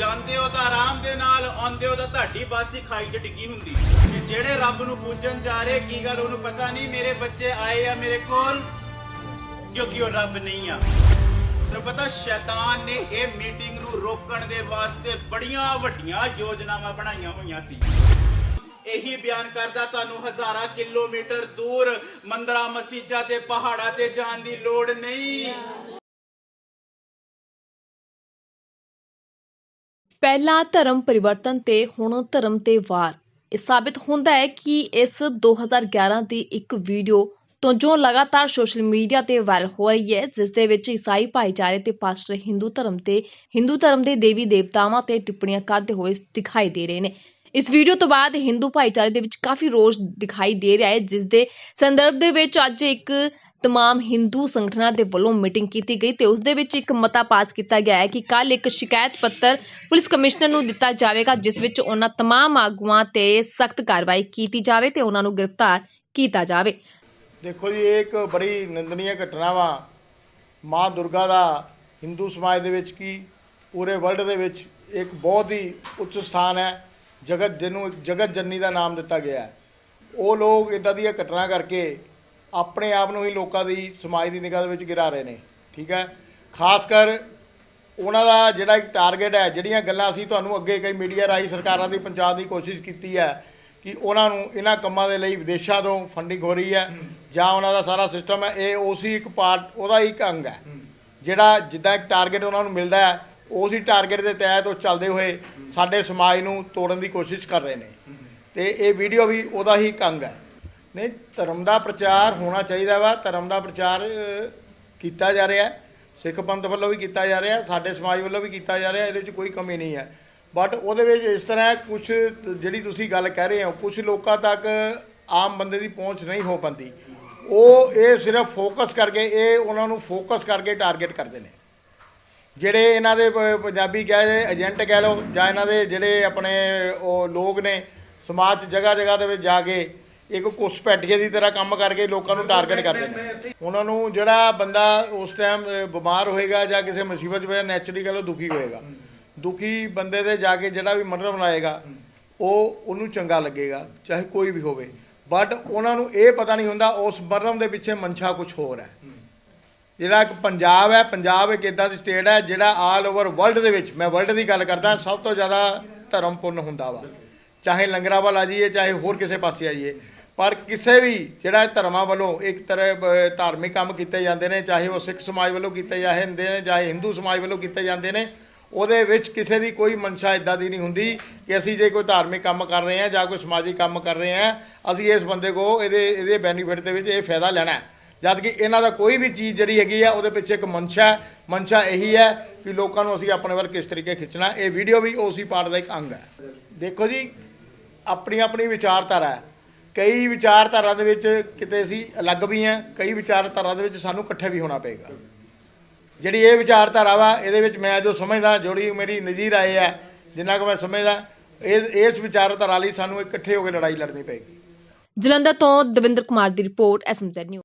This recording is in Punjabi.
ਜਾਂਦੇ ਹੋ ਤਾਂ ਆਰਾਮ ਦੇ ਨਾਲ, ਆਉਂਦੇ ਹੋ ਤਾਂ ਤੁਹਾਡੀ ਬਾਸੀ ਖਾਈ 'ਚ ਡਿੱਗੀ ਹੁੰਦੀ। ਤੇ ਜਿਹੜੇ ਰੱਬ ਨੂੰ ਪੂਜਣ ਜਾ ਰਹੇ, ਕੀ ਗੱਲ ਉਹਨੂੰ ਪਤਾ ਨਹੀਂ? ਮੇਰੇ ਬੱਚੇ ਆਏ ਆ ਮੇਰੇ ਕੋਲ, ਕਿਉਂਕਿ ਉਹ ਰੱਬ ਨਹੀਂ ਆ। ਤੈਨੂੰ ਪਤਾ ਸ਼ੈਤਾਨ ਨੇ ਇਹ ਮੀਟਿੰਗ ਨੂੰ ਰੋਕਣ ਦੇ ਵਾਸਤੇ ਬੜੀਆਂ ਵੱਡੀਆਂ ਯੋਜਨਾਵਾਂ ਬਣਾਈਆਂ ਹੋਈਆਂ ਸੀ। ਇਹੀ ਬਿਆਨ ਕਰਦਾ ਤੁਹਾਨੂੰ ਹਜ਼ਾਰਾਂ ਕਿਲੋਮੀਟਰ ਦੂਰ ਮੰਦਰਾਂ ਮਸੀਜਾਂ ਤੇ ਪਹਾੜਾਂ ਤੇ ਜਾਣ ਦੀ ਲੋੜ ਨਹੀਂ। ਪਹਿਲਾਂ ਧਰਮ ਪਰਿਵਰਤਨ ਤੇ ਹੁਣ ਧਰਮ ਤੇ ਵਾਰ। ਇਹ ਸਾਬਿਤ ਹੁੰਦਾ ਹੈ ਕਿ ਇਸ 2011 ਦੀ ਇੱਕ ਵੀਡੀਓ ਤੋਂ ਜੋ ਲਗਾਤਾਰ ਸੋਸ਼ਲ ਮੀਡੀਆ ਤੇ ਵਾਇਰਲ ਹੋ ਰਹੀ ਹੈ, ਜਿਸ ਦੇ ਵਿੱਚ ਈਸਾਈ ਭਾਈਚਾਰੇ ਤੇ ਪਾਸਟਰ ਹਿੰਦੂ ਧਰਮ ਤੇ ਹਿੰਦੂ ਧਰਮ ਦੇ ਦੇਵੀ ਦੇਵਤਾਵਾਂ ਤੇ ਟਿੱਪਣੀਆਂ ਕਰਦੇ ਹੋਏ ਦਿਖਾਈ ਦੇ ਰਹੇ ਨੇ। ਇਸ ਵੀਡੀਓ ਤੋਂ ਬਾਅਦ ਹਿੰਦੂ ਭਾਈਚਾਰੇ ਦੇ ਵਿੱਚ ਕਾਫੀ ਰੋਸ ਦਿਖਾਈ ਦੇ ਰਿਹਾ ਹੈ, ਜਿਸ ਦੇ ਸੰਦਰਭ ਦੇ ਵਿੱਚ ਅੱਜ ਇੱਕ ਤਮਾਮ ਹਿੰਦੂ ਸੰਗਠਨਾਂ ਦੇ ਵੱਲੋਂ ਮੀਟਿੰਗ ਕੀਤੀ ਗਈ ਤੇ ਉਸ ਦੇ ਵਿੱਚ ਇੱਕ ਮਤਾ ਪਾਸ ਕੀਤਾ ਗਿਆ ਹੈ ਕਿ ਕੱਲ ਇੱਕ ਸ਼ਿਕਾਇਤ ਪੱਤਰ ਪੁਲਿਸ ਕਮਿਸ਼ਨਰ ਨੂੰ ਦਿੱਤਾ ਜਾਵੇਗਾ ਜਿਸ ਵਿੱਚ ਉਹਨਾਂ ਤਮਾਮ ਆਗੂਆਂ ਤੇ ਸਖਤ ਕਾਰਵਾਈ ਕੀਤੀ ਜਾਵੇ ਤੇ ਉਹਨਾਂ ਨੂੰ ਗ੍ਰਿਫਤਾਰ ਕੀਤਾ ਜਾਵੇ ਦੇਖੋ ਜੀ ਇਹ ਇੱਕ ਬੜੀ ਨਿੰਦਨੀय ਘਟਨਾ ਵਾ ਮਾਂ ਦੁਰਗਾ ਦਾ ਹਿੰਦੂ ਸਮਾਜ ਦੇ ਵਿੱਚ ਕੀ ਪੂਰੇ ਵਰਲਡ ਦੇ ਵਿੱਚ ਇੱਕ ਬਹੁਤ ਹੀ ਉੱਚ ਸਥਾਨ ਹੈ ਜਗਤ ਜਿਹਨੂੰ ਜਗਤ ਜਨਨੀ ਦਾ ਨਾਮ ਦਿੱਤਾ ਗਿਆ ਹੈ ਉਹ ਲੋਕ ਇਦਾਂ ਦੀਆਂ ਘਟਨਾ ਕਰਕੇ ਆਪਣੇ ਆਪ ਨੂੰ ਹੀ ਲੋਕਾਂ ਦੀ ਸਮਾਜ ਦੀ ਨਿਗਾਹ ਦੇ ਵਿੱਚ ਗਿਰਾ ਰਹੇ ਨੇ ਠੀਕ ਹੈ? ਖਾਸ ਕਰ ਉਹਨਾਂ ਦਾ ਜਿਹੜਾ ਇੱਕ ਟਾਰਗੇਟ ਹੈ ਜਿਹੜੀਆਂ ਗੱਲਾਂ ਅਸੀਂ ਤੁਹਾਨੂੰ ਅੱਗੇ ਕਈ ਮੀਡੀਆ ਰਾਹੀਂ ਸਰਕਾਰਾਂ ਦੀ ਪਹੁੰਚਾਉਣ ਦੀ ਕੋਸ਼ਿਸ਼ ਕੀਤੀ ਹੈ ਕਿ ਉਹਨਾਂ ਨੂੰ ਇਹਨਾਂ ਕੰਮਾਂ ਦੇ ਲਈ ਵਿਦੇਸ਼ਾਂ ਤੋਂ ਫੰਡਿੰਗ ਹੋ ਰਹੀ ਹੈ ਜਾਂ ਉਹਨਾਂ ਦਾ ਸਾਰਾ ਸਿਸਟਮ ਹੈ ਇਹ ਉਸੇ ਇੱਕ ਪਾਰਟ ਉਹਦਾ ਇੱਕ ਅੰਗ ਹੈ। ਜਿਹੜਾ ਜਿੱਦਾਂ ਇੱਕ ਟਾਰਗੇਟ ਉਹਨਾਂ ਨੂੰ ਮਿਲਦਾ ਹੈ ਉਸੇ ਟਾਰਗੇਟ ਦੇ ਤਹਿਤ ਉਹ ਚੱਲਦੇ ਹੋਏ ਸਾਡੇ ਸਮਾਜ ਨੂੰ ਤੋੜਨ ਦੀ ਕੋਸ਼ਿਸ਼ ਕਰ ਰਹੇ ਨੇ। ਤੇ ਇਹ ਵੀਡੀਓ ਵੀ ਉਹਦਾ ਹੀ ਇੱਕ ਅੰਗ ਹੈ। ਨਹੀਂ, ਧਰਮ ਦਾ ਪ੍ਰਚਾਰ ਹੋਣਾ ਚਾਹੀਦਾ ਵਾ, ਧਰਮ ਦਾ ਪ੍ਰਚਾਰ ਕੀਤਾ ਜਾ ਰਿਹਾ ਸਿੱਖ ਪੰਥ ਵੱਲੋਂ ਵੀ ਕੀਤਾ ਜਾ ਰਿਹਾ, ਸਾਡੇ ਸਮਾਜ ਵੱਲੋਂ ਵੀ ਕੀਤਾ ਜਾ ਰਿਹਾ, ਇਹਦੇ ਵਿੱਚ ਕੋਈ ਕਮੀ ਨਹੀਂ ਹੈ। ਬਟ ਉਹਦੇ ਵਿੱਚ ਇਸ ਤਰ੍ਹਾਂ ਕੁਝ ਜਿਹੜੀ ਤੁਸੀਂ ਗੱਲ ਕਹਿ ਰਹੇ ਹੋ ਕੁਝ ਲੋਕਾਂ ਤੱਕ ਆਮ ਬੰਦੇ ਦੀ ਪਹੁੰਚ ਨਹੀਂ ਹੋ ਪਾਉਂਦੀ। ਉਹ, ਇਹ ਸਿਰਫ ਫੋਕਸ ਕਰਕੇ, ਇਹ ਉਹਨਾਂ ਨੂੰ ਫੋਕਸ ਕਰਕੇ ਟਾਰਗੇਟ ਕਰਦੇ ਨੇ। ਜਿਹੜੇ ਇਹਨਾਂ ਦੇ ਪੰਜਾਬੀ ਕਹਿ ਜੇ ਏਜੰਟ ਕਹਿ ਲਓ, ਜਾਂ ਇਹਨਾਂ ਦੇ ਜਿਹੜੇ ਆਪਣੇ ਉਹ ਲੋਕ ਨੇ, ਸਮਾਜ 'ਚ ਜਗ੍ਹਾ ਜਗ੍ਹਾ ਦੇ ਵਿੱਚ ਜਾ ਕੇ ਇੱਕ ਘੁਸਪੈਠੀਏ ਦੀ ਤਰ੍ਹਾਂ ਕੰਮ ਕਰਕੇ ਲੋਕਾਂ ਨੂੰ ਟਾਰਗੇਟ ਕਰਦੇ ਨੇ ਉਹਨਾਂ ਨੂੰ ਜਿਹੜਾ ਬੰਦਾ ਉਸ ਟਾਈਮ ਬਿਮਾਰ ਹੋਏਗਾ ਜਾਂ ਕਿਸੇ ਮੁਸੀਬਤ ਵਿੱਚ ਨੈਚੁਰਲੀ ਗੱਲ ਲਓ ਦੁਖੀ ਹੋਏਗਾ। ਦੁਖੀ ਬੰਦੇ ਦੇ ਜਾ ਕੇ ਜਿਹੜਾ ਵੀ ਮਨਰ ਬਣਾਏਗਾ, ਉਹ ਉਹਨੂੰ ਚੰਗਾ ਲੱਗੇਗਾ, ਚਾਹੇ ਕੋਈ ਵੀ ਹੋਵੇ। ਬਟ ਉਹਨਾਂ ਨੂੰ ਇਹ ਪਤਾ ਨਹੀਂ ਹੁੰਦਾ, ਉਸ ਮਰਮ ਦੇ ਪਿੱਛੇ ਮਨਸ਼ਾ ਕੁਝ ਹੋਰ ਹੈ। ਜਿਹੜਾ ਇੱਕ ਪੰਜਾਬ ਹੈ, ਪੰਜਾਬ ਇੱਕ ਇਦਾਂ ਦੀ ਸਟੇਟ ਹੈ, ਜਿਹੜਾ ਆਲ ਓਵਰ ਵਰਲਡ ਦੇ ਵਿੱਚ, ਮੈਂ ਵਰਲਡ ਦੀ ਗੱਲ ਕਰਦਾ, ਸਭ ਤੋਂ ਜ਼ਿਆਦਾ ਧਰਮਪੂਰਨ ਹੁੰਦਾ ਵਾ। ਚਾਹੇ ਲੰਗਰਾਂ ਵੱਲ ਆ ਜਾਈਏ ਚਾਹੇ ਹੋਰ ਕਿਸੇ ਪਾਸੇ ਆ ਜਾਈਏ ਪਰ ਕਿਸੇ ਵੀ ਜਿਹੜਾ ਧਰਮਾਂ ਵੱਲੋਂ ਇੱਕ ਤਰ੍ਹਾਂ ਧਾਰਮਿਕ ਕੰਮ ਕੀਤੇ ਜਾਂਦੇ ਨੇ, ਚਾਹੇ ਉਹ ਸਿੱਖ ਸਮਾਜ ਵੱਲੋਂ ਕੀਤੇ ਜਾਂਦੇ ਨੇ ਚਾਹੇ ਹਿੰਦੂ ਸਮਾਜ ਵੱਲੋਂ ਕੀਤੇ ਜਾਂਦੇ ਨੇ, ਉਹਦੇ ਵਿੱਚ ਕਿਸੇ ਦੀ ਕੋਈ ਮਨਸ਼ਾ ਇਦਾਂ ਦੀ ਨਹੀਂ ਹੁੰਦੀ ਕਿ ਅਸੀਂ ਜੇ ਕੋਈ ਧਾਰਮਿਕ ਕੰਮ ਕਰ ਰਹੇ ਹਾਂ ਜਾਂ ਕੋਈ ਸਮਾਜਿਕ ਕੰਮ ਕਰ ਰਹੇ ਹਾਂ, ਅਸੀਂ ਇਸ ਬੰਦੇ ਕੋ ਇਹਦੇ ਇਹਦੇ ਬੈਨੀਫਿਟ ਦੇ ਵਿੱਚ ਇਹ ਫਾਇਦਾ ਲੈਣਾ ਹੈ। ਜਦ ਕਿ ਇਹਨਾਂ ਦਾ ਕੋਈ ਵੀ ਚੀਜ਼ ਜਿਹੜੀ ਹੈਗੀ ਆ, ਉਹਦੇ ਪਿੱਛੇ ਇੱਕ ਮਨਸ਼ਾ ਹੈ। ਮਨਸ਼ਾ ਇਹੀ ਹੈ ਕਿ ਲੋਕਾਂ ਨੂੰ ਅਸੀਂ ਆਪਣੇ ਵੱਲ ਕਿਸ ਤਰੀਕੇ ਖਿੱਚਣਾ ਇਹ ਵੀਡੀਓ ਵੀ ਉਸੇ ਪਾਰਟ ਦਾ ਇੱਕ ਅੰਗ ਹੈ। ਦੇਖੋ ਜੀ ਆਪਣੀ ਆਪਣੀ ਵਿਚਾਰਧਾਰਾ ਹੈ। ਕਈ ਵਿਚਾਰਧਾਰਾ ਦੇ ਵਿੱਚ ਕਿਤੇ ਅਸੀਂ ਅਲੱਗ ਵੀ ਹਾਂ, ਕਈ ਵਿਚਾਰਧਾਰਾ ਦੇ ਵਿੱਚ ਸਾਨੂੰ ਇਕੱਠੇ ਵੀ ਹੋਣਾ ਪਏਗਾ। ਜਿਹੜੀ ਇਹ ਵਿਚਾਰਧਾਰਾ ਵਾ, ਇਹਦੇ ਵਿੱਚ ਮੈਂ ਜੋ ਸਮਝਦਾ, ਜੋੜੀ ਮੇਰੀ ਨਜ਼ੀਰ ਆਏ ਹੈ ਜਿੰਨਾ ਕੁ ਮੈਂ ਸਮਝਦਾ ਇਸ ਇਸ ਵਿਚਾਰਧਾਰਾ ਲਈ ਸਾਨੂੰ ਇਕੱਠੇ ਹੋ ਕੇ ਲੜਾਈ ਲੜਨੀ ਪਏਗੀ। ਜਲੰਧਰ ਤੋਂ ਦਵਿੰਦਰ ਕੁਮਾਰ ਦੀ ਰਿਪੋਰਟ, ਐਸਐਮਜ਼ੈਡ ਨਿਊਜ਼।